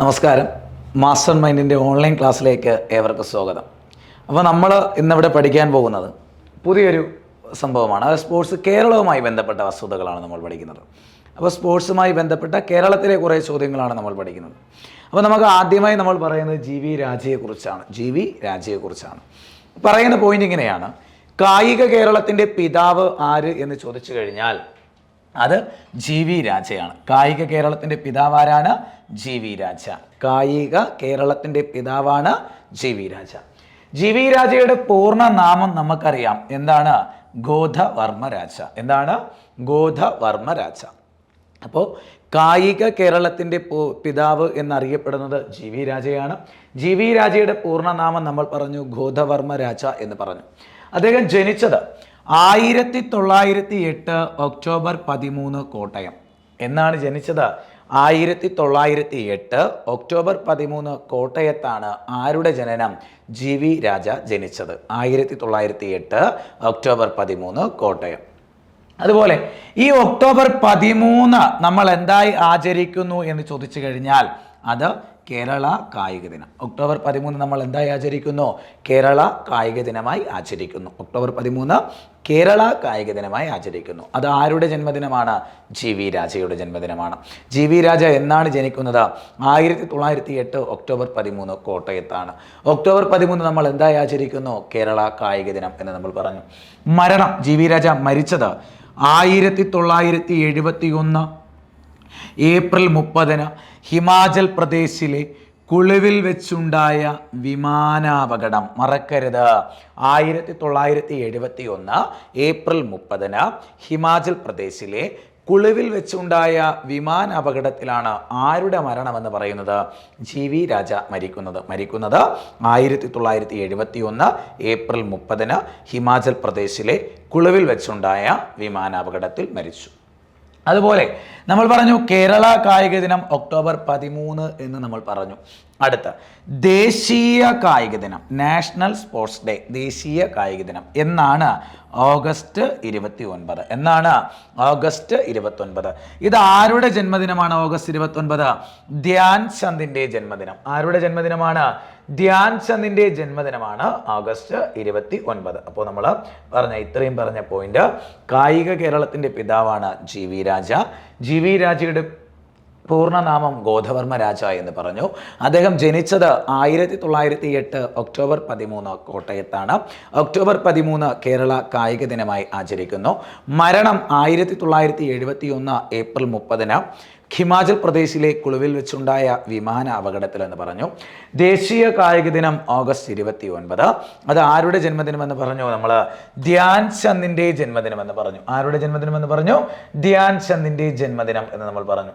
നമസ്കാരം. Master മൈൻഡിന്റെ online ക്ലാസ്സിലേക്ക് ഏവർക്കും സ്വാഗതം. അപ്പോൾ നമ്മൾ ഇന്നിവിടെ പഠിക്കാൻ പോകുന്നത് പുതിയൊരു സംഭവമാണ്. അത് സ്പോർട്സ് കേരളവുമായി ബന്ധപ്പെട്ട വസ്തുതകളാണ് നമ്മൾ പഠിക്കുന്നത്. അപ്പോൾ സ്പോർട്സുമായി ബന്ധപ്പെട്ട കേരളത്തിലെ കുറേ ചോദ്യങ്ങളാണ് നമ്മൾ പഠിക്കുന്നത്. അപ്പോൾ നമുക്ക് ആദ്യമായി നമ്മൾ പറയുന്നത് ജി വി രാജയെക്കുറിച്ചാണ് ജി വി രാജയെക്കുറിച്ചാണ് പറയുന്ന പോയിന്റ് ഇങ്ങനെയാണ്. കായിക കേരളത്തിന്റെ പിതാവ് ആര് എന്ന് ചോദിച്ചു കഴിഞ്ഞാൽ അത് ജി വി രാജയാണ്. കായിക കേരളത്തിന്റെ പിതാവാരാണ് ജി വി രാജ. കായിക കേരളത്തിന്റെ പിതാവാണ് G V Raja. G V രാജയുടെ പൂർണ നാമം നമുക്കറിയാം. എന്താണ്? ഗോധവർമ്മ രാജ. എന്താണ്? ഗോധവർമ്മ രാജ. അപ്പോൾ കായിക കേരളത്തിന്റെ പിതാവ് എന്നറിയപ്പെടുന്നത് ജി വി രാജയാണ്. ജി വി രാജയുടെ പൂർണനാമം നമ്മൾ പറഞ്ഞു ഗോധവർമ്മ രാജ എന്ന് പറഞ്ഞു. അദ്ദേഹം ജനിച്ചത് ആയിരത്തി തൊള്ളായിരത്തി എട്ട് ഒക്ടോബർ പതിമൂന്ന് കോട്ടയം. എന്നാണ് ജനിച്ചത്. ആയിരത്തി തൊള്ളായിരത്തി എട്ട് ഒക്ടോബർ പതിമൂന്ന് കോട്ടയത്താണ് ആരുടെ ജനനം? ജി വി രാജ ജനിച്ചത്. ആയിരത്തി തൊള്ളായിരത്തി എട്ട് ഒക്ടോബർ പതിമൂന്ന് കോട്ടയം. അതുപോലെ ഈ ഒക്ടോബർ പതിമൂന്ന് നമ്മൾ എന്തായി ആചരിക്കുന്നു എന്ന് ചോദിച്ചു കഴിഞ്ഞാൽ അത് കേരള കായിക ദിനം. ഒക്ടോബർ പതിമൂന്ന് നമ്മൾ എന്തായി ആചരിക്കുന്നു? കേരള കായിക ദിനമായി ആചരിക്കുന്നു. ഒക്ടോബർ പതിമൂന്ന് കേരള കായിക ദിനമായി ആചരിക്കുന്നു. അത് ആരുടെ ജന്മദിനമാണ്? ജി വി രാജയുടെ ജന്മദിനമാണ്. ജി വി രാജ എന്നാണ് ജനിക്കുന്നത്? ആയിരത്തി തൊള്ളായിരത്തി എട്ട് ഒക്ടോബർ പതിമൂന്ന് കോട്ടയത്താണ്. ഒക്ടോബർ പതിമൂന്ന് നമ്മൾ എന്തായി ആചരിക്കുന്നു? കേരള കായിക ദിനം എന്ന് നമ്മൾ പറഞ്ഞു. മരണം. ജി വി രാജ മരിച്ചത് ആയിരത്തി തൊള്ളായിരത്തി എഴുപത്തി ഒന്ന് ഏപ്രിൽ മുപ്പതിന് ഹിമാചൽ പ്രദേശിലെ കുളുവിൽ വെച്ചുണ്ടായ വിമാനാപകടം. മറക്കരുത്. ആയിരത്തി തൊള്ളായിരത്തി എഴുപത്തി ഒന്ന് ഏപ്രിൽ മുപ്പതിന് ഹിമാചൽ പ്രദേശിലെ കുളുവിൽ വെച്ചുണ്ടായ വിമാന അപകടത്തിലാണ് ആരുടെ മരണമെന്ന് പറയുന്നത്? ജി. വി. രാജ മരിക്കുന്നത്. മരിക്കുന്നത് ആയിരത്തി തൊള്ളായിരത്തി എഴുപത്തി ഒന്ന് ഏപ്രിൽ മുപ്പതിന് ഹിമാചൽ പ്രദേശിലെ കുളുവിൽ വെച്ചുണ്ടായ വിമാനാപകടത്തിൽ മരിച്ചു. അതുപോലെ നമ്മൾ പറഞ്ഞു കേരള കായിക ദിനം ഒക്ടോബർ പതിമൂന്ന് എന്ന് നമ്മൾ പറഞ്ഞു. അടുത്ത. ദേശീയ കായിക ദിനം നാഷണൽ സ്പോർട്സ് ഡേ ദേശീയ കായിക ദിനം. എന്നാണ് ഓഗസ്റ്റ് ഇരുപത്തി ഒൻപത് എന്നാണ് ഓഗസ്റ്റ് ഇരുപത്തി ഒൻപത് ഇത് ആരുടെ ജന്മദിനമാണ് ഓഗസ്റ്റ് ഇരുപത്തി ഒൻപത് ധ്യാൻ ചന്ദിന്റെ ജന്മദിനം. ആരുടെ ജന്മദിനമാണ്? ധ്യാൻ ചന്ദിന്റെ ജന്മദിനമാണ് ഓഗസ്റ്റ് ഇരുപത്തി ഒൻപത് അപ്പോൾ നമ്മൾ പറഞ്ഞ ഇത്രയും പറഞ്ഞ പോയിന്റ് കായിക കേരളത്തിന്റെ പിതാവാണ് G V Raja. G V രാജയുടെ പൂർണനാമം ഗോധവർമ്മ രാജ എന്ന് പറഞ്ഞു. അദ്ദേഹം ജനിച്ചത് ആയിരത്തി തൊള്ളായിരത്തി എട്ട് ഒക്ടോബർ പതിമൂന്ന് കോട്ടയത്താണ്. ഒക്ടോബർ പതിമൂന്ന് കേരള കായിക ദിനമായി ആചരിക്കുന്നു. മരണം ആയിരത്തി തൊള്ളായിരത്തി എഴുപത്തി ഒന്ന് ഏപ്രിൽ മുപ്പതിന് ഹിമാചൽ പ്രദേശിലെ കുളുവിൽ വെച്ചുണ്ടായ വിമാന അപകടത്തിൽ എന്ന് പറഞ്ഞു. ദേശീയ കായിക ദിനം ഓഗസ്റ്റ് ഇരുപത്തി ഒൻപത് അത് ആരുടെ ജന്മദിനം എന്ന് പറഞ്ഞു? നമ്മൾ ധ്യാൻ ചന്ദിന്റെ ജന്മദിനം എന്ന് പറഞ്ഞു. ആരുടെ ജന്മദിനം എന്ന് പറഞ്ഞു? ധ്യാൻ ചന്ദിന്റെ ജന്മദിനം എന്ന് നമ്മൾ പറഞ്ഞു.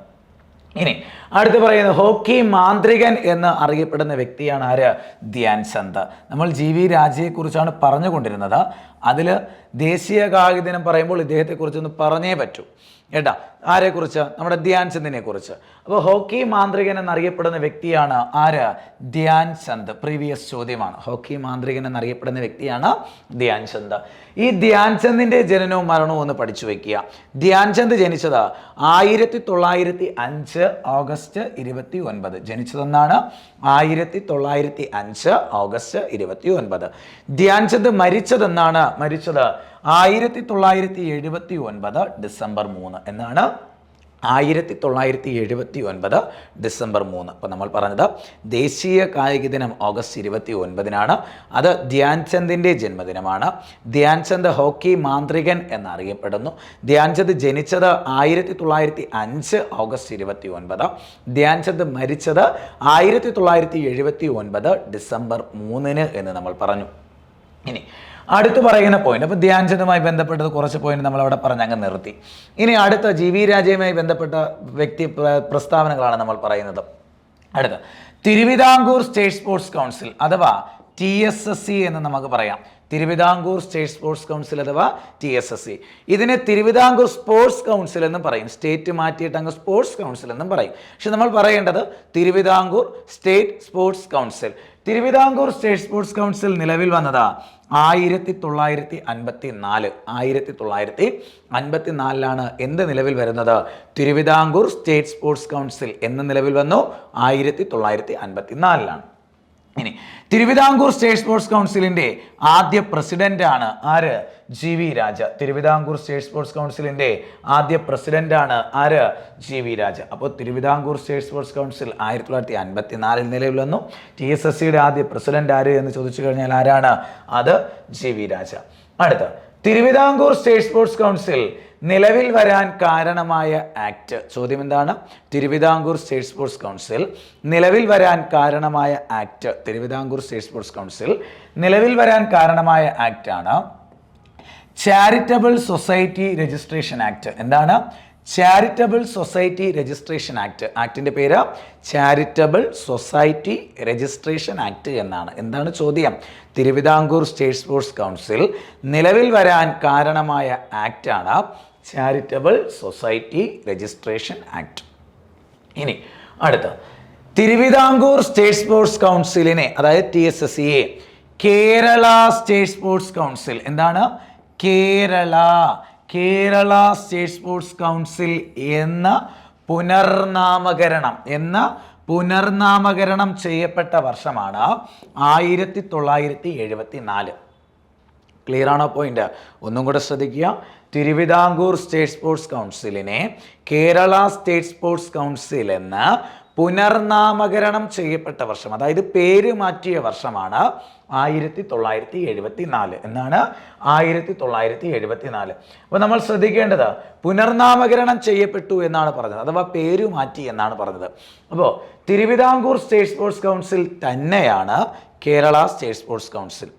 ഇനി അടുത്ത് പറയുന്നത് ഹോക്കി മാന്ത്രികൻ എന്ന് അറിയപ്പെടുന്ന വ്യക്തിയാണ് ആര്? ധ്യാൻ ചന്ദ്. നമ്മൾ ജി വി രാജയെക്കുറിച്ചാണ് പറഞ്ഞുകൊണ്ടിരുന്നത്. അതിൽ ദേശീയ കായിക ദിനം പറയുമ്പോൾ ഇദ്ദേഹത്തെക്കുറിച്ചൊന്ന് പറഞ്ഞേ പറ്റൂ. കേട്ടാ ആരെക്കുറിച്ച്? നമ്മുടെ ധ്യാൻ ചന്ദിനെ കുറിച്ച് അപ്പോൾ ഹോക്കി മാന്ത്രികൻ എന്നറിയപ്പെടുന്ന വ്യക്തിയാണ് ആര്? ധ്യാൻ ചന്ദ് പ്രീവിയസ് ചോദ്യമാണ്. ഹോക്കി മാന്ത്രികൻ എന്നറിയപ്പെടുന്ന വ്യക്തിയാണ് ധ്യാൻ ചന്ദ്. ഈ ധ്യാൻ ചന്ദിന്റെ ജനനവും മരണവും ഒന്ന് പഠിച്ചു വെക്കുക. ധ്യാൻ ചന്ദ് ജനിച്ചത് ആയിരത്തി തൊള്ളായിരത്തി അഞ്ച് ഓഗസ്റ്റ് ഇരുപത്തി ഒൻപത് ജനിച്ചതെന്നാണ് ആയിരത്തി തൊള്ളായിരത്തി അഞ്ച് ഓഗസ്റ്റ് ഇരുപത്തി ഒൻപത് ധ്യാൻ ചന്ദ് മരിച്ചതെന്നാണ് മരിച്ചത് ആയിരത്തി തൊള്ളായിരത്തി എഴുപത്തി ഒൻപത് ഡിസംബർ മൂന്ന് എന്നാണ്. ആയിരത്തി തൊള്ളായിരത്തി എഴുപത്തി ഒൻപത് ഡിസംബർ മൂന്ന്. അപ്പോൾ നമ്മൾ പറഞ്ഞത് ദേശീയ കായിക ദിനം ഓഗസ്റ്റ് ഇരുപത്തി ഒൻപതിനാണ് അത് ധ്യാൻചന്ദിന്റെ ജന്മദിനമാണ്. ധ്യാൻചന്ദ് ഹോക്കി മാന്ത്രികൻ എന്നറിയപ്പെടുന്നു. ധ്യാൻചന്ദ് ജനിച്ചത് ആയിരത്തി തൊള്ളായിരത്തി അഞ്ച് ഓഗസ്റ്റ് ഇരുപത്തി ഒൻപത് ധ്യാൻചന്ദ് മരിച്ചത് ആയിരത്തി തൊള്ളായിരത്തി എഴുപത്തി ഒൻപത് ഡിസംബർ മൂന്നിന് എന്ന് നമ്മൾ പറഞ്ഞു. ഇനി അടുത്ത് പറയുന്ന പോയിന്റ് അപ്പോൾ ധ്യാൻചന്ദുമായി ബന്ധപ്പെട്ടത് കുറച്ച് പോയിന്റ് നമ്മൾ അവിടെ പറഞ്ഞ് അങ്ങ് നിർത്തി. ഇനി അടുത്ത ജി വി രാജയുമായി ബന്ധപ്പെട്ട വ്യക്തി പ്രസ്താവനകളാണ് നമ്മൾ പറയുന്നത്. അടുത്ത. തിരുവിതാംകൂർ സ്റ്റേറ്റ് സ്പോർട്സ് കൗൺസിൽ അഥവാ ടി എസ് എസ് സി എന്ന് നമുക്ക് പറയാം. തിരുവിതാംകൂർ സ്റ്റേറ്റ് സ്പോർട്സ് കൗൺസിൽ അഥവാ ടി എസ് എസ് സി. ഇതിനെ തിരുവിതാംകൂർ സ്പോർട്സ് കൗൺസിൽ എന്നും പറയും. സ്റ്റേറ്റ് മാറ്റിയിട്ട് അങ്ങ് സ്പോർട്സ് കൗൺസിൽ എന്നും പറയും. പക്ഷെ നമ്മൾ പറയേണ്ടത് Thiruvithamkoor state sports council. Thiruvithamkoor state sports council നിലവിൽ വന്നത് ആയിരത്തി തൊള്ളായിരത്തി അൻപത്തി നാല് ആയിരത്തി തൊള്ളായിരത്തി അൻപത്തി നാലിലാണ് എന്ത് നിലവിൽ വരുന്നത്? തിരുവിതാംകൂർ സ്റ്റേറ്റ് സ്പോർട്സ് കൗൺസിൽ എന്ന് നിലവിൽ വന്നു ആയിരത്തി തൊള്ളായിരത്തി അൻപത്തി നാലിലാണ് ഇനി തിരുവിതാംകൂർ സ്റ്റേറ്റ് സ്പോർട്സ് കൗൺസിലിന്റെ ആദ്യ പ്രസിഡന്റ് ആണ് ആര്? G V Raja. Thiruvithamkoor state sports കൗൺസിലിന്റെ ആദ്യ പ്രസിഡന്റ് ആണ് ആര്? G V Raja. അപ്പോൾ തിരുവിതാംകൂർ സ്റ്റേറ്റ് സ്പോർട്സ് കൗൺസിൽ ആയിരത്തി തൊള്ളായിരത്തി അൻപത്തി നാലിൽ നിലവിൽ വന്നു. ടി എസ് എസ് സിയുടെ ആദ്യ പ്രസിഡന്റ് ആര് എന്ന് ചോദിച്ചു കഴിഞ്ഞാൽ ആരാണ്? അത് ജി വി രാജ. അടുത്ത. തിരുവിതാംകൂർ സ്റ്റേറ്റ് സ്പോർട്സ് കൗൺസിൽ നിലവിൽ വരാൻ കാരണമായ ആക്ട്. ചോദ്യം എന്താണ്? Thiruvithamkoor state sports council. നിലവിൽ വരാൻ കാരണമായ act. Thiruvithamkoor state sports council. നിലവിൽ വരാൻ കാരണമായ ആക്ട് ആണ് ചാരിറ്റബിൾ സൊസൈറ്റി രജിസ്ട്രേഷൻ ആക്ട്. എന്താണ്? Charitable society registration act. ആക്ടിന്റെ പേര് ചാരിറ്റബിൾ സൊസൈറ്റി രജിസ്ട്രേഷൻ ആക്ട് എന്നാണ്. എന്താണ് ചോദ്യം? തിരുവിതാംകൂർ സ്റ്റേറ്റ് സ്പോർട്സ് കൗൺസിൽ നിലവിൽ വരാൻ കാരണമായ ആക്ട് ആണ് ചാരിറ്റബിൾ സൊസൈറ്റി രജിസ്ട്രേഷൻ ആക്ട് ഇനി അടുത്ത. തിരുവിതാംകൂർ സ്റ്റേറ്റ് സ്പോർട്സ് കൗൺസിലിനെ അതായത് ടി എസ് എസ് സിയെ കേരള സ്റ്റേറ്റ് സ്പോർട്സ് കൗൺസിൽ എന്താണ്? Kerala. Kerala state sports council എന്ന പുനർനാമകരണം എന്ന പുനർനാമകരണം ചെയ്യപ്പെട്ട വർഷമാണ് ആയിരത്തി തൊള്ളായിരത്തി എഴുപത്തി നാല് ക്ലിയർ ആണോ പോയിന്റ്? ഒന്നും കൂടെ ശ്രദ്ധിക്കുക. തിരുവിതാംകൂർ സ്റ്റേറ്റ് സ്പോർട്സ് കൗൺസിലിനെ കേരള സ്റ്റേറ്റ് സ്പോർട്സ് കൗൺസിൽ എന്ന് പുനർനാമകരണം ചെയ്യപ്പെട്ട വർഷം അതായത് പേര് മാറ്റിയ വർഷമാണ് ആയിരത്തി തൊള്ളായിരത്തി എഴുപത്തി നാല് എന്നാണ് ആയിരത്തി തൊള്ളായിരത്തി എഴുപത്തി നാല് അപ്പോൾ നമ്മൾ ശ്രദ്ധിക്കേണ്ടത് പുനർനാമകരണം ചെയ്യപ്പെട്ടു എന്നാണ് പറഞ്ഞത് അഥവാ പേര് മാറ്റി എന്നാണ് പറഞ്ഞത്. അപ്പോൾ തിരുവിതാംകൂർ സ്റ്റേറ്റ് സ്പോർട്സ് കൗൺസിൽ തന്നെയാണ് കേരള സ്റ്റേറ്റ് സ്പോർട്സ് കൗൺസിൽ.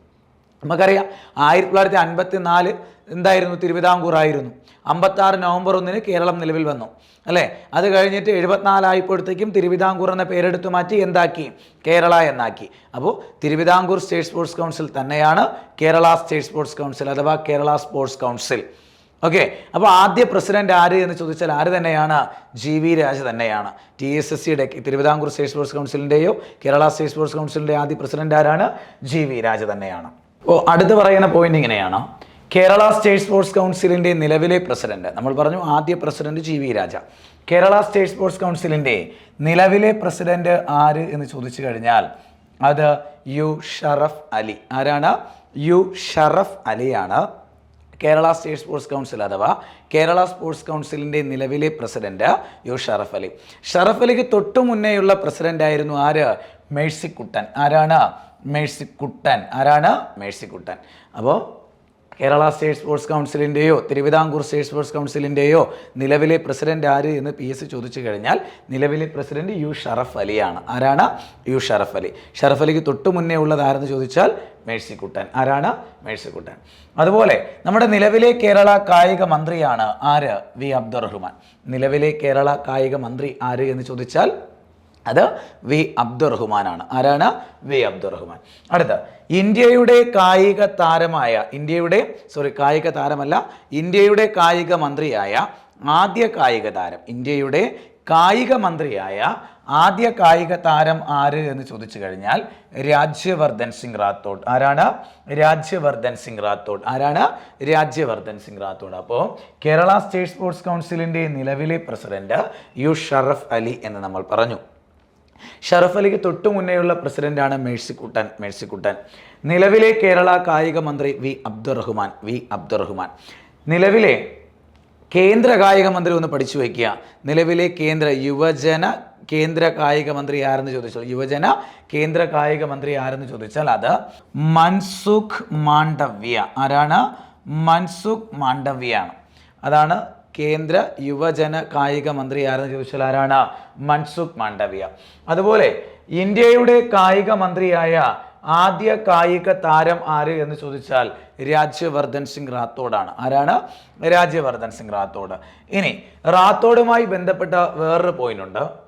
നമുക്കറിയാം. ആയിരത്തി തൊള്ളായിരത്തി അൻപത്തി നാല് എന്തായിരുന്നു? തിരുവിതാംകൂർ ആയിരുന്നു. അമ്പത്തി ആറ് നവംബർ ഒന്നിന് കേരളം നിലവിൽ വന്നു. അല്ലേ? അത് കഴിഞ്ഞിട്ട് എഴുപത്തിനാലായപ്പോഴത്തേക്കും തിരുവിതാംകൂർ എന്ന പേരെടുത്ത് മാറ്റി എന്താക്കി? കേരള എന്നാക്കി. അപ്പോൾ തിരുവിതാംകൂർ സ്റ്റേറ്റ് സ്പോർട്സ് കൗൺസിൽ തന്നെയാണ് കേരള സ്റ്റേറ്റ് സ്പോർട്സ് കൗൺസിൽ അഥവാ കേരള സ്പോർട്സ് കൗൺസിൽ. ഓക്കെ? അപ്പോൾ ആദ്യ പ്രസിഡന്റ് ആര് എന്ന് ചോദിച്ചാൽ ആര് തന്നെയാണ്? ജി വി രാജ തന്നെയാണ്. ടി എസ് എസ് സിയുടെ തിരുവിതാംകൂർ സ്റ്റേറ്റ് സ്പോർട്സ് കൗൺസിലിന്റെയോ കേരള സ്റ്റേറ്റ് സ്പോർട്സ് കൗൺസിലിന്റെ ആദ്യ പ്രസിഡന്റ് ആരാണ്? ജി വി രാജ തന്നെയാണ്. ഓ അടുത്ത് പറയുന്ന പോയിന്റ് ഇങ്ങനെയാണ്. കേരള സ്റ്റേറ്റ് സ്പോർട്സ് കൗൺസിലിന്റെ നിലവിലെ പ്രസിഡന്റ് നമ്മൾ പറഞ്ഞു ആദ്യ president G V Raja. Kerala state sports കൗൺസിലിന്റെ നിലവിലെ പ്രസിഡന്റ് ആര് എന്ന് ചോദിച്ചു കഴിഞ്ഞാൽ അത് യു ഷറഫ് അലി. ആരാണ്? യു ഷറഫ് അലിയാണ്. കേരള സ്റ്റേറ്റ് സ്പോർട്സ് കൗൺസിൽ അഥവാ കേരള സ്പോർട്സ് കൗൺസിലിന്റെ നിലവിലെ പ്രസിഡന്റ് യു ഷറഫ് അലി. ഷറഫ് അലിക്ക് തൊട്ടു മുന്നേയുള്ള പ്രസിഡന്റ് ആയിരുന്നു ആര്? മേഴ്സിക്കുട്ടൻ. ആരാണ്? മേഴ്സിക്കുട്ടൻ. ആരാണ്? മേഴ്സിക്കുട്ടൻ. അപ്പോൾ കേരള സ്റ്റേറ്റ് സ്പോർട്സ് കൗൺസിലിന്റെയോ തിരുവിതാംകൂർ സ്റ്റേറ്റ് സ്പോർട്സ് കൗൺസിലിന്റെയോ നിലവിലെ പ്രസിഡന്റ് ആര് എന്ന് പി എസ് ചോദിച്ചു കഴിഞ്ഞാൽ നിലവിലെ പ്രസിഡന്റ് യു ഷറഫ് അലിയാണ് ആരാണ്? യു ഷറഫ് അലി. ഷറഫ് അലിക്ക് തൊട്ടു മുന്നേ ഉള്ളത് ആരെന്ന് ചോദിച്ചാൽ മേഴ്സിക്കുട്ടൻ. ആരാണ്? മേഴ്സിക്കുട്ടൻ. അതുപോലെ നമ്മുടെ നിലവിലെ കേരള കായിക മന്ത്രിയാണ് ആര്? വി അബ്ദുറഹ്മാൻ. നിലവിലെ കേരള കായിക മന്ത്രി ആര് എന്ന് ചോദിച്ചാൽ അത് വി അബ്ദുറഹ്മാനാണ്. ആരാണ്? വി അബ്ദുറഹ്മാൻ. അടുത്ത ഇന്ത്യയുടെ കായിക താരമായ ഇന്ത്യയുടെ സോറി കായിക താരമല്ല ഇന്ത്യയുടെ കായിക മന്ത്രിയായ ആദ്യ കായിക താരം ഇന്ത്യയുടെ കായിക മന്ത്രിയായ ആദ്യ കായിക താരം ആര് എന്ന് ചോദിച്ചു കഴിഞ്ഞാൽ രാജ്യവർദ്ധൻ സിംഗ് റാത്തോഡ്. ആരാണ്? രാജ്യവർദ്ധൻ സിംഗ് റാത്തോഡ്. ആരാണ്? രാജ്യവർദ്ധൻ സിംഗ് റാത്തോഡ്. അപ്പോൾ കേരള സ്റ്റേറ്റ് സ്പോർട്സ് കൗൺസിലിന്റെ നിലവിലെ പ്രസിഡന്റ് യു ഷറഫ് അലി എന്ന് നമ്മൾ പറഞ്ഞു. ഷറഫ് അലിക്ക് തൊട്ടു മുന്നേയുള്ള പ്രസിഡന്റാണ് മേഴ്സിക്കുട്ടൻ മേഴ്സിക്കുട്ടൻ. നിലവിലെ കേരള കായിക മന്ത്രി വി അബ്ദുറഹ്മാൻ വി അബ്ദുറഹ്മാൻ. നിലവിലെ കേന്ദ്ര കായിക മന്ത്രി ഒന്ന് പഠിച്ചു വയ്ക്കുക. നിലവിലെ കേന്ദ്ര യുവജന കേന്ദ്ര കായിക മന്ത്രി ആരെന്ന് ചോദിച്ചാൽ യുവജന കേന്ദ്ര കായിക മന്ത്രി ആരെന്ന് ചോദിച്ചാൽ അത് മൻസുഖ് മാണ്ഡവ്യ. ആരാണ്? മൻസുഖ് മാണ്ഡവ്യാണ് അതാണ് കേന്ദ്ര യുവജന കായിക മന്ത്രി ആരെന്ന് ചോദിച്ചാൽ ആരാണ്? മൻസുഖ് മാണ്ഡവ്യ. അതുപോലെ ഇന്ത്യയുടെ കായിക മന്ത്രിയായ ആദ്യ കായിക താരം ആര് എന്ന് ചോദിച്ചാൽ രാജ്യവർദ്ധൻ സിംഗ് റാത്തോഡാണ്. ആരാണ്? രാജ്യവർദ്ധൻ സിംഗ് റാത്തോഡ്. ഇനി റാത്തോഡുമായി ബന്ധപ്പെട്ട വേറൊരു പോയിന്റ് ഉണ്ട്.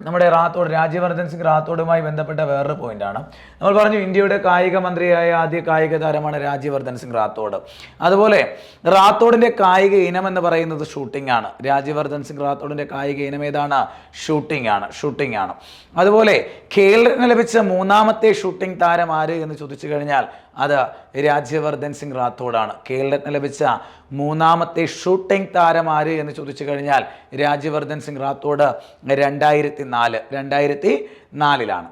നമ്മുടെ റാത്തോഡ് രാജ്യവർദ്ധൻ സിംഗ് റാത്തോഡുമായി ബന്ധപ്പെട്ട വേറൊരു പോയിന്റാണ് നമ്മൾ പറഞ്ഞു ഇന്ത്യയുടെ കായിക മന്ത്രിയായ ആദ്യ കായിക താരമാണ് രാജ്യവർദ്ധൻ സിംഗ് റാത്തോഡ്. അതുപോലെ റാത്തോഡിന്റെ കായിക ഇനം എന്ന് പറയുന്നത് ഷൂട്ടിംഗ് ആണ്. രാജ്യവർദ്ധൻ സിംഗ് റാത്തോഡിന്റെ കായിക ഇനം ഏതാണ്? ഷൂട്ടിംഗ് ആണ്. ഷൂട്ടിംഗ് ആണ്. അതുപോലെ ഖേലിന് ലഭിച്ച മൂന്നാമത്തെ ഷൂട്ടിംഗ് താരം ആര് എന്ന് ചോദിച്ചു കഴിഞ്ഞാൽ അത് രാജ്യവർദ്ധൻ സിംഗ് റാത്തോഡാണ്. കേരളത്തിന് ലഭിച്ച മൂന്നാമത്തെ ഷൂട്ടിംഗ് താരം ആര് എന്ന് ചോദിച്ചു കഴിഞ്ഞാൽ രാജ്യവർദ്ധൻ സിംഗ് റാത്തോഡ് രണ്ടായിരത്തി നാല് രണ്ടായിരത്തി നാലിലാണ്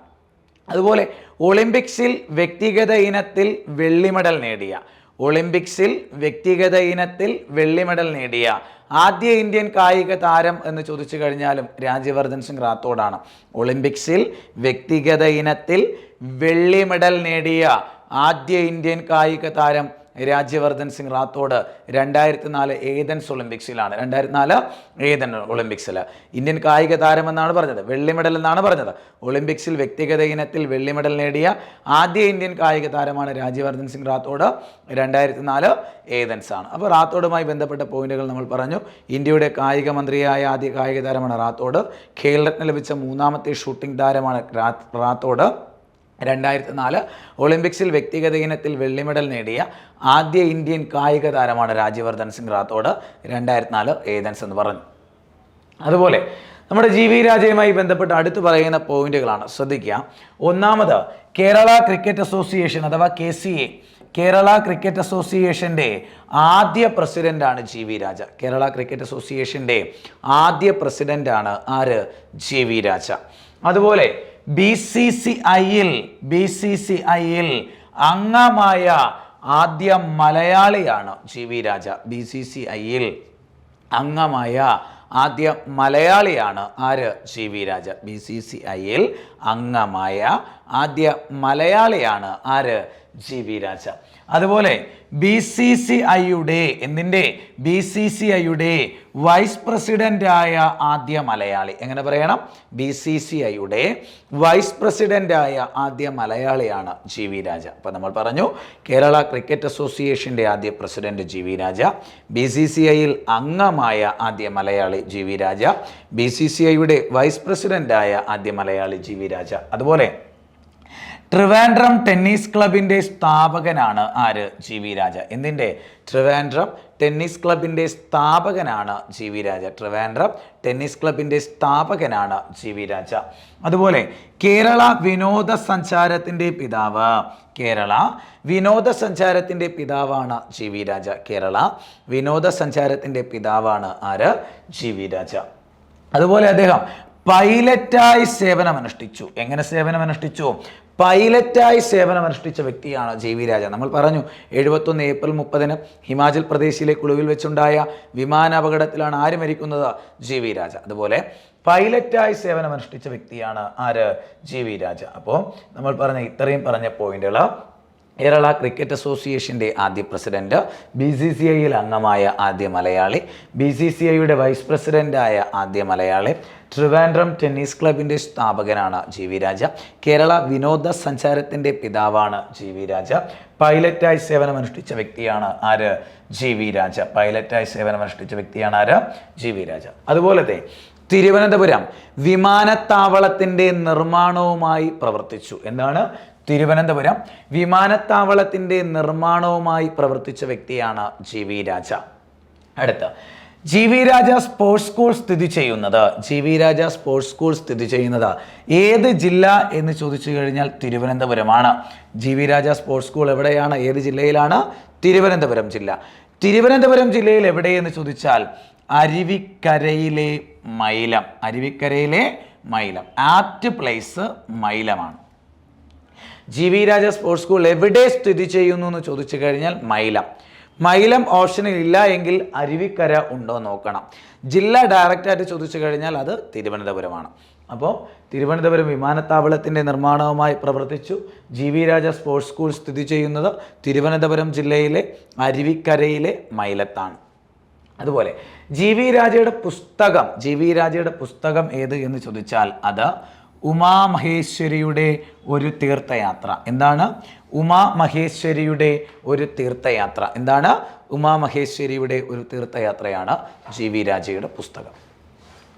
അതുപോലെ ഒളിമ്പിക്സിൽ വ്യക്തിഗത ഇനത്തിൽ വെള്ളി മെഡൽ നേടിയ ഒളിമ്പിക്സിൽ വ്യക്തിഗത ഇനത്തിൽ വെള്ളി മെഡൽ നേടിയ ആദ്യ ഇന്ത്യൻ കായിക താരം എന്ന് ചോദിച്ചു കഴിഞ്ഞാലും രാജ്യവർദ്ധൻ സിംഗ് റാത്തോഡാണ്. ഒളിമ്പിക്സിൽ വ്യക്തിഗത ഇനത്തിൽ വെള്ളി മെഡൽ നേടിയ ആദ്യ ഇന്ത്യൻ കായിക താരം രാജ്യവർദ്ധൻ സിംഗ് റാത്തോഡ് രണ്ടായിരത്തി നാല് ഏതൻസ് ഒളിമ്പിക്സിലാണ്. രണ്ടായിരത്തി നാല് ഏതൻ ഒളിമ്പിക്സിൽ ഇന്ത്യൻ കായിക താരം എന്നാണ് പറഞ്ഞത്. വെള്ളി മെഡൽ എന്നാണ് പറഞ്ഞത്. ഒളിമ്പിക്സിൽ വ്യക്തിഗത ഇനത്തിൽ വെള്ളി മെഡൽ നേടിയ ആദ്യ ഇന്ത്യൻ കായിക താരമാണ് രാജ്യവർദ്ധൻ സിംഗ് റാത്തോഡ് രണ്ടായിരത്തി നാല് ഏതൻസ് ആണ്. അപ്പോൾ റാത്തോഡുമായി ബന്ധപ്പെട്ട പോയിന്റുകൾ നമ്മൾ പറഞ്ഞു. ഇന്ത്യയുടെ കായിക മന്ത്രിയായ ആദ്യ കായിക താരമാണ് റാത്തോഡ്. ഖേൽരത്ന ലഭിച്ച മൂന്നാമത്തെ ഷൂട്ടിംഗ് താരമാണ് റാത്തോഡ്. രണ്ടായിരത്തി നാല് ഒളിമ്പിക്സിൽ വ്യക്തിഗത ഇനത്തിൽ വെള്ളി മെഡൽ നേടിയ ആദ്യ ഇന്ത്യൻ കായിക താരമാണ് രാജ്യവർദ്ധൻ സിംഗ് റാത്തോഡ് രണ്ടായിരത്തി നാല് ഏതൻസ് എന്ന് പറഞ്ഞു. അതുപോലെ നമ്മുടെ ജി വി രാജയുമായി ബന്ധപ്പെട്ട് അടുത്ത് പറയുന്ന പോയിന്റുകളാണ്. ശ്രദ്ധിക്കുക. ഒന്നാമത് കേരള ക്രിക്കറ്റ് അസോസിയേഷൻ അഥവാ K C A Kerala cricket അസോസിയേഷന്റെ ആദ്യ പ്രസിഡന്റാണ് G V Raja. Kerala cricket അസോസിയേഷന്റെ ആദ്യ പ്രസിഡന്റാണ് ആര്? G V Raja. അതുപോലെ ബി സി സി ഐയിൽ ബി സി സി ഐയിൽ അംഗമായ ആദ്യ മലയാളിയാണ് G V Raja. B C C ഐയിൽ അംഗമായ ആദ്യ മലയാളിയാണ് ആര്? G V Raja. B C C ഐയിൽ അംഗമായ ആദ്യ മലയാളിയാണ് ആര്? G V Raja. അതുപോലെ ബി സി സി ഐയുടെ എന്തിന്റെ? ബി സി സി ഐയുടെ വൈസ് പ്രസിഡന്റായ ആദ്യ മലയാളി. എങ്ങനെ പറയണം? ബി സി സി ഐയുടെ വൈസ് പ്രസിഡന്റായ ആദ്യ മലയാളിയാണ് ജി വി രാജ. അപ്പോൾ നമ്മൾ പറഞ്ഞു കേരള ക്രിക്കറ്റ് അസോസിയേഷന്റെ ആദ്യ president G V Raja B C C ഐയിൽ അംഗമായ ആദ്യ Malayali G V Raja B C C ഐയുടെ വൈസ് പ്രസിഡന്റായ ആദ്യ മലയാളി ജി വി രാജ. അതുപോലെ ട്രിവാൻഡ്രം ടെന്നീസ് ക്ലബിന്റെ സ്ഥാപകനാണ് ആര്? G V Raja. എന്തിന്റെ ട്രിവാൻഡ്രം ടെന്നീസ് ക്ലബിന്റെ സ്ഥാപകനാണ് G V Raja. Trivandrum tennis ക്ലബിന്റെ സ്ഥാപകനാണ് ജി വി രാജ. അതുപോലെ കേരള വിനോദസഞ്ചാരത്തിന്റെ പിതാവ്. കേരള വിനോദസഞ്ചാരത്തിന്റെ പിതാവാണ് ജി വി രാജ. കേരള വിനോദസഞ്ചാരത്തിന്റെ പിതാവാണ് ആര്? G V Raja. അതുപോലെ അദ്ദേഹം പൈലറ്റായി സേവനമനുഷ്ഠിച്ചു. എങ്ങനെ സേവനമനുഷ്ഠിച്ചു? പൈലറ്റായി സേവനമനുഷ്ഠിച്ച വ്യക്തിയാണ് ജെ വി രാജ. നമ്മൾ പറഞ്ഞു എഴുപത്തൊന്ന് ഏപ്രിൽ മുപ്പതിന് ഹിമാചൽ പ്രദേശിലെ കുളുവിൽ വെച്ചുണ്ടായ വിമാന അപകടത്തിലാണ് ആര് മരിക്കുന്നത്? G V Raja. അതുപോലെ പൈലറ്റായി സേവനമനുഷ്ഠിച്ച വ്യക്തിയാണ് ആര്? G V Raja. അപ്പോൾ നമ്മൾ പറഞ്ഞ ഇത്രയും പറഞ്ഞ പോയിന്റുകൾ കേരള ക്രിക്കറ്റ് അസോസിയേഷന്റെ ആദ്യ പ്രസിഡന്റ് ബി സി സി ഐയിൽ അംഗമായ ആദ്യ മലയാളി ബി സി സി ഐയുടെ വൈസ് പ്രസിഡന്റായ ആദ്യ മലയാളി ട്രിവാൻഡ്രം ടെന്നീസ് ക്ലബിന്റെ സ്ഥാപകനാണ് ജി വി രാജ കേരള വിനോദസഞ്ചാരത്തിന്റെ പിതാവാണ് ജി വി രാജ പൈലറ്റായി സേവനമനുഷ്ഠിച്ച വ്യക്തിയാണ് ആര്? G V Raja. പൈലറ്റായി സേവനമനുഷ്ഠിച്ച വ്യക്തിയാണ് ആര്? G V Raja. അതുപോലെ തന്നെ തിരുവനന്തപുരം വിമാനത്താവളത്തിന്റെ നിർമ്മാണവുമായി പ്രവർത്തിച്ചു. എന്താണ്? തിരുവനന്തപുരം വിമാനത്താവളത്തിന്റെ നിർമ്മാണവുമായി പ്രവർത്തിച്ച വ്യക്തിയാണ് ജി വി രാജ. അടുത്ത G V Raja sports school സ്ഥിതി ചെയ്യുന്നത്. G V Raja sports school സ്ഥിതി ചെയ്യുന്നത് ഏത് ജില്ല എന്ന് ചോദിച്ചു കഴിഞ്ഞാൽ തിരുവനന്തപുരമാണ്. G V Raja sports school എവിടെയാണ്? ഏത് ജില്ലയിലാണ്? തിരുവനന്തപുരം ജില്ല. തിരുവനന്തപുരം ജില്ലയിൽ എവിടെയെന്ന് ചോദിച്ചാൽ അരുവിക്കരയിലെ മൈലം. അരുവിക്കരയിലെ Mylam. At place മൈലമാണ്. G V Raja sports school എവിടെ സ്ഥിതി ചെയ്യുന്നു എന്ന് ചോദിച്ചു കഴിഞ്ഞാൽ മൈലം. മൈലം ഓപ്ഷനിൽ ഇല്ല എങ്കിൽ അരുവിക്കര ഉണ്ടോ നോക്കണം. ജില്ല ഡയറക്റ്റായിട്ട് ചോദിച്ചു കഴിഞ്ഞാൽ അത് തിരുവനന്തപുരമാണ്. അപ്പോൾ തിരുവനന്തപുരം വിമാനത്താവളത്തിന്റെ നിർമ്മാണവുമായി പ്രവർത്തിച്ചു G V Raja sports school സ്ഥിതി ചെയ്യുന്നത് തിരുവനന്തപുരം ജില്ലയിലെ അരുവിക്കരയിലെ മൈലത്താണ്. അതുപോലെ ജി വി രാജയുടെ പുസ്തകം ജി വി രാജയുടെ പുസ്തകം ഏത് എന്ന് ചോദിച്ചാൽ അത് ഉമാമഹേശ്വരിയുടെ ഒരു തീർത്ഥയാത്ര. എന്താണ്? ഉമാമഹേശ്വരിയുടെ ഒരു തീർത്ഥയാത്ര. എന്താണ്? ഉമാമഹേശ്വരിയുടെ ഒരു തീർത്ഥയാത്രയാണ് ജി വി രാജയുടെ പുസ്തകം.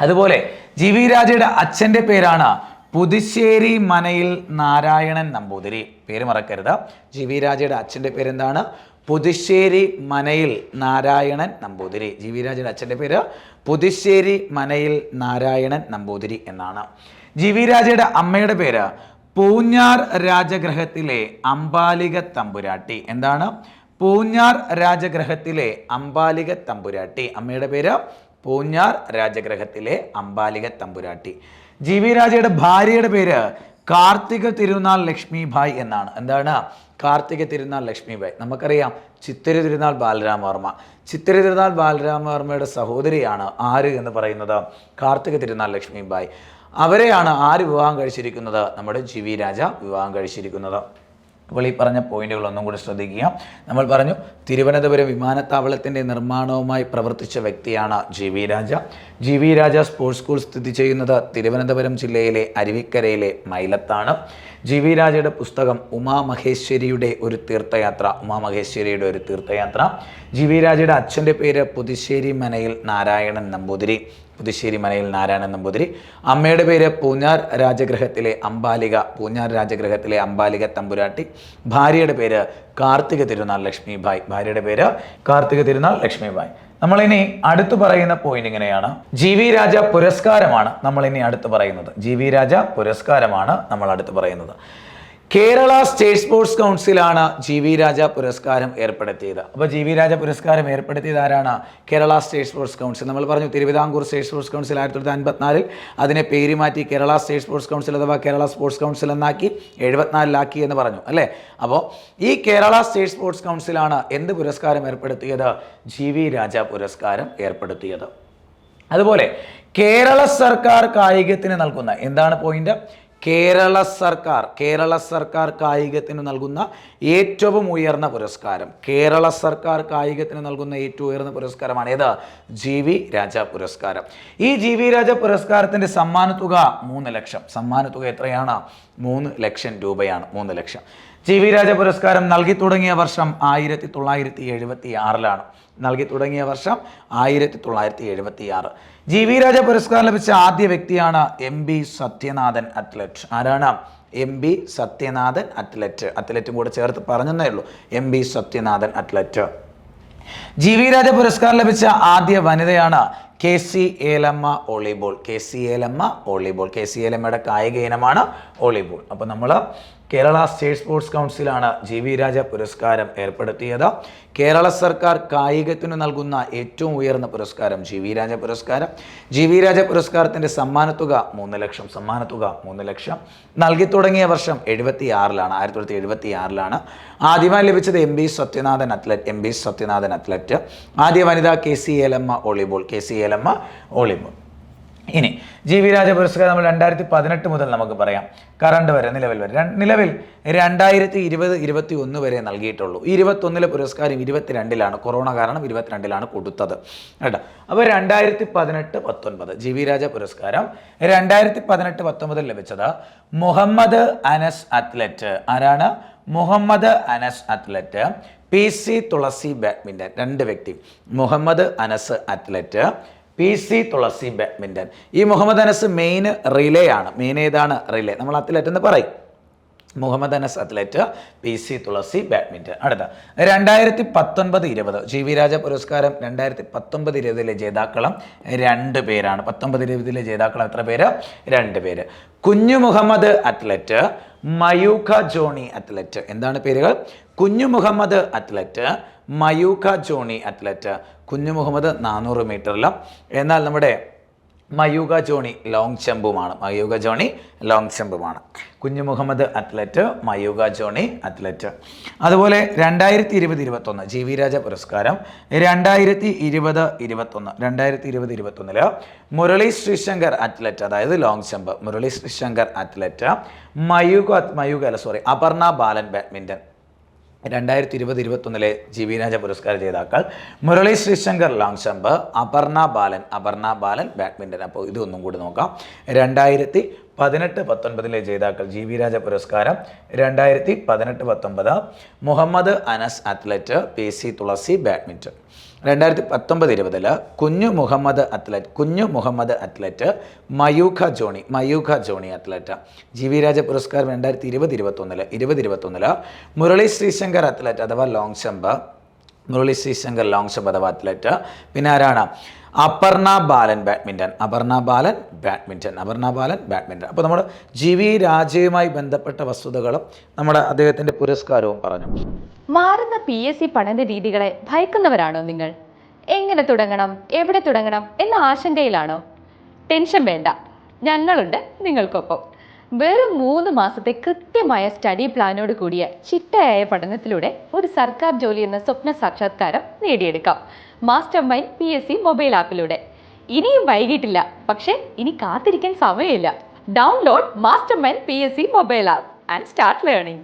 അതുപോലെ ജി വി രാജയുടെ അച്ഛന്റെ പേരാണ് പുതുശ്ശേരി മനയിൽ നാരായണൻ നമ്പൂതിരി. പേര് മറക്കരുത്. ജി വി രാജയുടെ അച്ഛന്റെ പേരെന്താണ്? പുതുശ്ശേരി മനയിൽ നാരായണൻ നമ്പൂതിരി. ജി വി രാജയുടെ അച്ഛന്റെ പേര് പുതുശ്ശേരി മനയിൽ നാരായണൻ നമ്പൂതിരി എന്നാണ്. ജി വി രാജയുടെ അമ്മയുടെ പേര് പൂഞ്ഞാർ രാജഗ്രഹത്തിലെ അമ്പാലിക തമ്പുരാട്ടി. എന്താണ്? പൂഞ്ഞാർ രാജഗ്രഹത്തിലെ അമ്പാലിക തമ്പുരാട്ടി. അമ്മയുടെ പേര് പൂഞ്ഞാർ രാജഗ്രഹത്തിലെ അമ്പാലിക തമ്പുരാട്ടി. ജി വി രാജയുടെ ഭാര്യയുടെ പേര് കാർത്തിക തിരുനാൾ ലക്ഷ്മിഭായ് എന്നാണ്. എന്താണ്? കാർത്തിക തിരുനാൾ ലക്ഷ്മിഭായ് നമുക്കറിയാം ചിത്തിര തിരുനാൾ ബാലരാമവർമ്മ. ചിത്തിര തിരുനാൾ ബാലരാമവർമ്മയുടെ സഹോദരിയാണ് ആര് എന്ന് പറയുന്നത്? കാർത്തിക തിരുനാൾ ലക്ഷ്മിഭായ് അവരെയാണ് ആര് വിവാഹം കഴിച്ചിരിക്കുന്നത്? നമ്മുടെ ജി വി രാജ വിവാഹം കഴിച്ചിരിക്കുന്നത്. അപ്പോൾ ഈ പറഞ്ഞ പോയിന്റുകൾ ഒന്നും കൂടി ശ്രദ്ധിക്കുക. നമ്മൾ പറഞ്ഞു തിരുവനന്തപുരം വിമാനത്താവളത്തിന്റെ നിർമ്മാണവുമായി പ്രവർത്തിച്ച വ്യക്തിയാണ് G V Raja. G V Raja sports school സ്ഥിതി ചെയ്യുന്നത് തിരുവനന്തപുരം ജില്ലയിലെ അരുവിക്കരയിലെ മൈലത്താണ്. ജി വി രാജയുടെ പുസ്തകം ഉമാമഹേശ്വരിയുടെ ഒരു തീർത്ഥയാത്ര ഉമാമഹേശ്വരിയുടെ ഒരു തീർത്ഥയാത്ര. ജി വി രാജയുടെ അച്ഛന്റെ പേര് പുതുശ്ശേരി മനയിൽ നാരായണൻ നമ്പൂതിരി. പുതുശ്ശേരി മനയിൽ നാരായണൻ നമ്പൂതിരി. അമ്മയുടെ പേര് പൂഞ്ഞാർ രാജഗ്രഹത്തിലെ അമ്പാലിക പൂഞ്ഞാർ രാജഗ്രഹത്തിലെ അമ്പാലിക തമ്പുരാട്ടി. ഭാര്യയുടെ പേര് കാർത്തിക തിരുനാൾ ലക്ഷ്മിഭായ് ഭാര്യയുടെ പേര് കാർത്തിക തിരുനാൾ ലക്ഷ്മിഭായ് നമ്മളിനി അടുത്തു പറയുന്ന പോയിന്റ് ഇങ്ങനെയാണ്. ജി വി രാജ പുരസ്കാരമാണ് നമ്മളിനി അടുത്ത് പറയുന്നത്. ജി വി രാജ പുരസ്കാരമാണ് നമ്മൾ അടുത്ത് പറയുന്നത്. കേരള സ്റ്റേറ്റ് സ്പോർട്സ് കൗൺസിലാണ് ജി വി രാജ പുരസ്കാരം ഏർപ്പെടുത്തിയത്. അപ്പോൾ ജി വി രാജ പുരസ്കാരം ഏർപ്പെടുത്തിയത് ആരാണ്? Kerala state sports council. നമ്മൾ പറഞ്ഞു തിരുവിതാംകൂർ സ്റ്റേറ്റ് സ്പോർട്സ് കൗൺസിൽ ആയിരത്തി തൊള്ളായിരത്തി അൻപത്തിനാലിൽ അതിനെ പേര് മാറ്റി കേരള സ്റ്റേറ്റ് സ്പോർട്സ് കൗൺസിൽ അഥവാ കേരള സ്പോർട്സ് കൗൺസിൽ എന്നാക്കി എഴുപത്തിനാലിലാക്കി എന്ന് പറഞ്ഞു അല്ലേ? അപ്പോൾ ഈ കേരള സ്റ്റേറ്റ് സ്പോർട്സ് കൗൺസിലാണ് എന്ത് പുരസ്കാരം ഏർപ്പെടുത്തിയത്? ജി വി രാജ പുരസ്കാരം ഏർപ്പെടുത്തിയത്. അതുപോലെ കേരള സർക്കാർ കായികത്തിന് നൽകുന്ന എന്താണ് പോയിന്റ് കേരള സർക്കാർ കേരള സർക്കാർ കായികത്തിന് നൽകുന്ന ഏറ്റവും ഉയർന്ന പുരസ്കാരം. കേരള സർക്കാർ കായികത്തിന് നൽകുന്ന ഏറ്റവും ഉയർന്ന പുരസ്കാരമാണ് ഏത്? ജി വി രാജ പുരസ്കാരം. ഈ ജി വി രാജ പുരസ്കാരത്തിന്റെ സമ്മാനത്തുക മൂന്ന് ലക്ഷം. സമ്മാനത്തുക എത്രയാണ്? മൂന്ന് ലക്ഷം രൂപയാണ്. മൂന്ന് ലക്ഷം. ജി വി രാജ പുരസ്കാരം നൽകി തുടങ്ങിയ വർഷം ആയിരത്തി തൊള്ളായിരത്തി എഴുപത്തി ആറിലാണ്. നൽകി തുടങ്ങിയ വർഷം ആയിരത്തി തൊള്ളായിരത്തി എഴുപത്തി ആറ് ജി വി രാജ പുരസ്കാരം ലഭിച്ച ആദ്യ വ്യക്തിയാണ് എം ബി സത്യനാഥൻ അത്ലറ്റ് ആരാണ്? എം ബി സത്യനാഥൻ അത്ലറ്റ് അത്ലറ്റും കൂടെ ചേർത്ത് പറഞ്ഞതേ ഉള്ളൂ. M B Sathyanathan athlete G V Raja പുരസ്കാരം ലഭിച്ച ആദ്യ വനിതയാണ് K C Elamma volleyball. K C Elamma volleyball. K C ഏലമ്മയുടെ കായിക ഇനമാണ് വോളിബോൾ. അപ്പോൾ നമ്മൾ കേരള സ്റ്റേറ്റ് സ്പോർട്സ് കൗൺസിലാണ് ജി വി രാജ പുരസ്കാരം ഏർപ്പെടുത്തിയത്. കേരള സർക്കാർ കായികത്തിന് നൽകുന്ന ഏറ്റവും ഉയർന്ന പുരസ്കാരം ജി വി രാജ പുരസ്കാരം. ജി വി രാജ പുരസ്കാരത്തിന്റെ സമ്മാനത്തുക മൂന്ന് ലക്ഷം സമ്മാനത്തുക മൂന്ന് ലക്ഷം. നൽകി തുടങ്ങിയ വർഷം എഴുപത്തി ആറിലാണ് ആയിരത്തി തൊള്ളായിരത്തി എഴുപത്തി ആറിലാണ് ആദ്യമായി ലഭിച്ചത് M B Sathyanathan athlete M B Sathyanathan athlete. ആദ്യ വനിത K C Elamma volleyball K C Elamma volleyball. ഇനി ജി വി രാജ പുരസ്കാരം നമ്മൾ രണ്ടായിരത്തി പതിനെട്ട് മുതൽ നമുക്ക് പറയാം. കറണ്ട് വരെ നിലവിൽ വരെ. നിലവിൽ രണ്ടായിരത്തി ഇരുപത് ഇരുപത്തി ഒന്ന് വരെ നൽകിയിട്ടുള്ളൂ. ഇരുപത്തൊന്നിലെ പുരസ്കാരം ഇരുപത്തിരണ്ടിലാണ്. കൊറോണ കാരണം ഇരുപത്തിരണ്ടിലാണ് കൊടുത്തത്. കേട്ടോ? അപ്പോൾ രണ്ടായിരത്തി പതിനെട്ട് പത്തൊൻപത് ജി വി രാജ പുരസ്കാരം രണ്ടായിരത്തി പതിനെട്ട് പത്തൊമ്പതിൽ ലഭിച്ചത് മുഹമ്മദ് അനസ് അത്ലറ്റ്. ആരാണ്? Muhammed Anas athlete. P C Thulasi badminton രണ്ട് വ്യക്തി. Muhammed Anas athlete P C Thulasi badminton ഈ മുഹമ്മദ് അനസ് മെയിൻ റിലേ ആണ് മെയിൻ ഏതാണ്? റിലേ. നമ്മൾ അത്ലറ്റ് എന്ന് പറയും. Muhammed Anas athlete P C Thulasi badminton അടുത്ത. രണ്ടായിരത്തി പത്തൊൻപത് ഇരുപത്. ജി വി രാജ പുരസ്കാരം രണ്ടായിരത്തി പത്തൊമ്പത് ഇരുപതിലെ ജേതാക്കളം രണ്ട് പേരാണ്. പത്തൊമ്പത് ഇരുപതിലെ ജേതാക്കൾ എത്ര പേര്? രണ്ട് പേര്. കുഞ്ഞു മുഹമ്മദ് അത്ലറ്റ് മയൂഖ ജോണി അത്ലറ്റ് എന്താണ് പേരുകൾ? കുഞ്ഞു മുഹമ്മദ് അത്ലറ്റ് മയൂഖ ജോണി അത്ലറ്റ് കുഞ്ഞു മുഹമ്മദ് നാനൂറ് മീറ്ററിലും. എന്നാൽ നമ്മുടെ മയൂക ജോണി ലോങ് ചെമ്പുമാണ്. മയൂക ജോണി ലോങ് ചെമ്പുമാണ്. കുഞ്ഞു മുഹമ്മദ് അത്ലറ്റ് മയൂക ജോണി അത്ലറ്റ് അതുപോലെ രണ്ടായിരത്തി ഇരുപത് ഇരുപത്തൊന്ന് ജി വി രാജ പുരസ്കാരം രണ്ടായിരത്തി ഇരുപത് ഇരുപത്തൊന്ന് രണ്ടായിരത്തി ഇരുപത് ഇരുപത്തൊന്നിൽ മുരളി ശ്രീശങ്കർ അത്ലറ്റ് അതായത് long jump. Murali Sreeshankar athlete Mayookha Mayookha അല്ല സോറി അപർണ ബാലൻ ബാഡ്മിന്റൺ രണ്ടായിരത്തി ഇരുപത് ഇരുപത്തൊന്നിലെ ജി വി രാജ പുരസ്കാര ജേതാക്കൾ മുരളി ശ്രീശങ്കർ ജമ്പ് അപർണ ബാലൻ അപർണ ബാലൻ ബാഡ്മിന്റൺ അപ്പോൾ ഇതൊന്നും കൂടി നോക്കാം. രണ്ടായിരത്തി പതിനെട്ട് പത്തൊൻപതിലെ ജേതാക്കൾ ജി വി രാജ പുരസ്കാരം രണ്ടായിരത്തി പതിനെട്ട് പത്തൊമ്പത് Muhammed Anas athlete P C Thulasi badminton രണ്ടായിരത്തി പത്തൊമ്പത് ഇരുപതിൽ Kunhu Muhammed athlete Kunhu Muhammed athlete Mayookha Johny Mayookha Johny athlete. G V Raja പുരസ്കാരം രണ്ടായിരത്തി ഇരുപത് ഇരുപത്തൊന്നിൽ ഇരുപത് ഇരുപത്തൊന്നിൽ മുരളി ശ്രീശങ്കർ അത്ലറ്റ് അഥവാ long jump Murali Sreeshankar long jump അഥവാ അത്ലറ്റ്. പിന്നെ ആരാണ്? Aparna Balan badminton Aparna Balan badminton Aparna Balan badminton അപ്പോൾ നമ്മൾ ജി വി രാജയുമായി ബന്ധപ്പെട്ട വസ്തുതകളും നമ്മുടെ അദ്ദേഹത്തിന്റെ പുരസ്കാരവും പറഞ്ഞു. മാറുന്ന പി എസ് സി പഠന രീതികളെ ഭയക്കുന്നവരാണോ നിങ്ങൾ? എങ്ങനെ തുടങ്ങണം? എവിടെ തുടങ്ങണം? എന്ന ആശങ്കയിലാണോ? ടെൻഷൻ വേണ്ട. ഞങ്ങളുണ്ട് നിങ്ങൾക്കൊപ്പം. വെറും മൂന്ന് മാസത്തെ കൃത്യമായ സ്റ്റഡി പ്ലാനോട് കൂടിയ ചിട്ടയായ പഠനത്തിലൂടെ ഒരു സർക്കാർ ജോലി എന്ന സ്വപ്ന സാക്ഷാത്കാരം നേടിയെടുക്കാം. Master mind P S C mobile ആപ്പിലൂടെ ഇനിയും വൈകിട്ടില്ല പക്ഷേ ഇനി കാത്തിരിക്കാൻ സമയമില്ല. Download master mind P S C mobile app and start learning